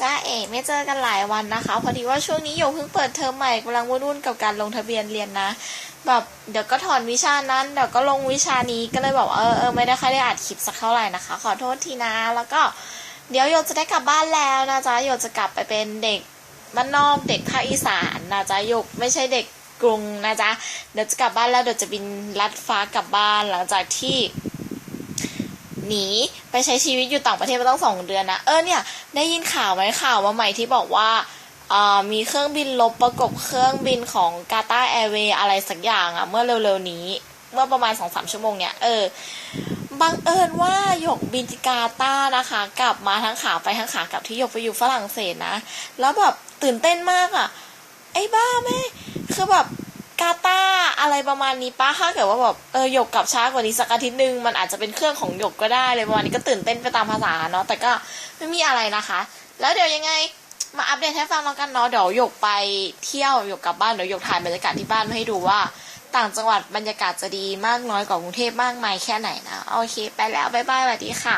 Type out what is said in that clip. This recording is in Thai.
จ้าเอ๋ไม่เจอกันหลายวันนะคะ พอดีว่าช่วงนี้โยเพิ่งเปิดเทอมใหม่กำลังวุ่นกับการลงทะเบียนเรียนนะ แบบเดี๋ยวก็ถอนวิชานั้นเดี๋ยวก็ลงวิชานี้ก็เลยบอกเออเออไม่ได้ค่อยได้อัดคลิปสักเท่าไหร่นะคะ ขอโทษทีนะแล้วก็เดี๋ยวโยจะได้กลับบ้านแล้วนะจ๊ะโยจะกลับไปเป็นเด็กบ้านนอกเด็กภาคอีสานนะจ๊ะโยไม่ใช่เด็กกรุงนะจ๊ะเดี๋ยวจะกลับบ้านแล้วเดี๋ยวจะบินลัดฟ้ากลับบ้านหลังจากที่ หนีไปใช้ชีวิตอยู่ต่างประเทศมาตั้งสองเดือนนะ เออเนี่ยได้ยินข่าวไหมข่าวมาใหม่ที่บอกว่าออมีเครื่องบินลบประกบเครื่องบินของกาตาแอร์เวย์อะไรสักอย่างอะเมื่อเร็วๆนี้ เมื่อประมาณสองสามชั่วโมงเนี่ยเออบังเอิญว่าหยกบินกาตาร์นะคะ กลับมาทั้งขาไปทั้งขากลับที่หยกไปอยู่ฝรั่งเศสนะ แล้วแบบตื่นเต้นมากอะไอ้บ้าแม่คือแบบกาตา อะไรประมาณนี้ป้าถ้าเกิดว่าแบบเออหยกกลับช้ากว่านี้สักอาทิตย์หนึ่งมันอาจจะเป็นเครื่องของหยกก็ได้เลยประมาณนี้ก็ตื่นเต้นไปตามภาษาเนาะแต่ก็ไม่มีอะไรนะคะ แล้วเดี๋ยวยังไงมาอัปเดตให้ฟังแล้วกันเนาะเดี๋ยวหยกไปเที่ยวหยกกลับบ้านเดี๋ยวหยกถ่ายบรรยากาศที่บ้านมาให้ดูว่า ต่างจังหวัดบรรยากาศจะดีมากน้อยกว่ากรุงเทพมากมายแค่ไหนนะโอเค ไปแล้วบ๊ายบายสวัสดีค่ะ